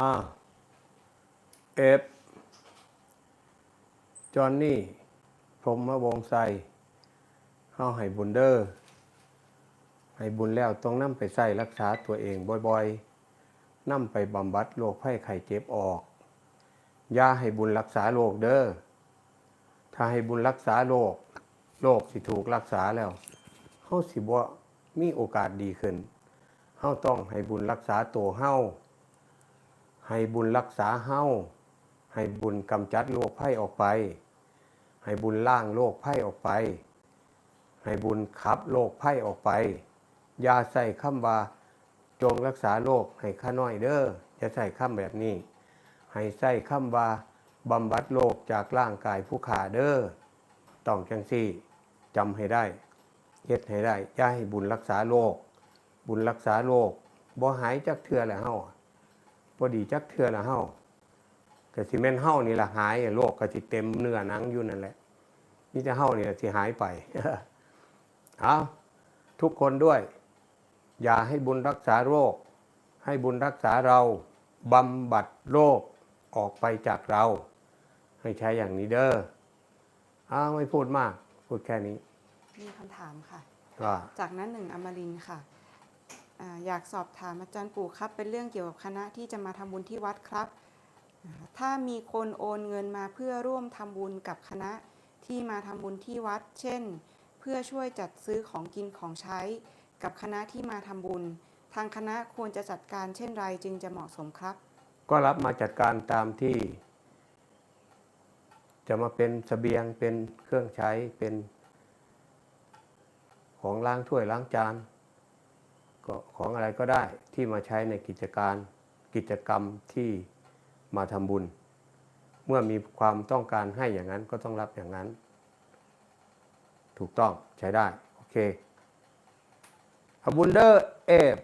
อ่าเอฟจอนนี่ พรหมวงไซเฮาให้บุญเดอร์ให้บุญแล้วต้องนำไปใส่รักษาตัวเองบ่อยๆนำไปบำบัดโรคไข้ไข้เจ็บออกยาให้บุญรักษาโรคเดอ้อถ้าให้บุญรักษาโรคโรคสิถูกรักษาแล้วเฮาสิบ่มีโอกาสดีขึ้นเฮาต้องให้บุญรักษาตัวเฮา ให้บุญรักษาเฮาให้บุญกำจัดโรคภัยออกไป ให้บุญล่างโรคภัยออกไป ให้บุญขับโรคภัยออกไป อย่าใส่คำว่าจงรักษาโรคให้ข้าน้อยเด้ออย่าใส่คำแบบนี้ ให้ใส่คำว่าบำบัดโรคจากร่างกายผู้ขาเด้อต้องจังซี่จำให้ได้เฮ็ดให้ได้ อย่าให้บุญรักษาโรคบุญรักษาโรคบ่หายจักเทื่อแล้วเฮา บ่ดีจักเทื่อแล้วเฮาก็สิแม่นเฮานี่ล่ะหายโรคก็สิเต็มเนื้อหนังอยู่นั่นแหละมีแต่เฮานี่ล่ะสิหายไปเอาทุกคนด้วย อย่าให้บุญรักษาโรค ให้บุญรักษาเราบำบัดโรคออกไปจากเรา ให้ใช้อย่างนี้เด้ออ้าวไม่พูดมาก พูดแค่นี้ มีคำถามค่ะว่าจากนั้นหนึ่งอมรินทร์ค่ะ อยากสอบถามอาจารย์ปู่ครับ เป็นเรื่องเกี่ยวกับคณะที่จะมาทำบุญที่วัดครับ ถ้ามีคนโอนเงินมาเพื่อร่วมทำบุญกับคณะที่มาทำบุญที่วัด เช่น เพื่อช่วยจัดซื้อของกินของใช้ กับคณะที่มาทำบุญ ทางคณะควรจะจัดการเช่นไรจึงจะเหมาะสมครับ ก็รับมาจัดการตามที่ จะมาเป็นสเสบียงเป็นเครื่องใช้เป็นของล้างถ้วยล้างจาน ก็ของอะไรก็ได้ที่มาใช้ในกิจการกิจกรรมที่มาทำบุญ เมื่อมีความต้องการให้อย่างนั้นก็ต้องรับอย่างนั้น ถูกต้องใช้ได้ โอเคขบุนเดอร์เอฟ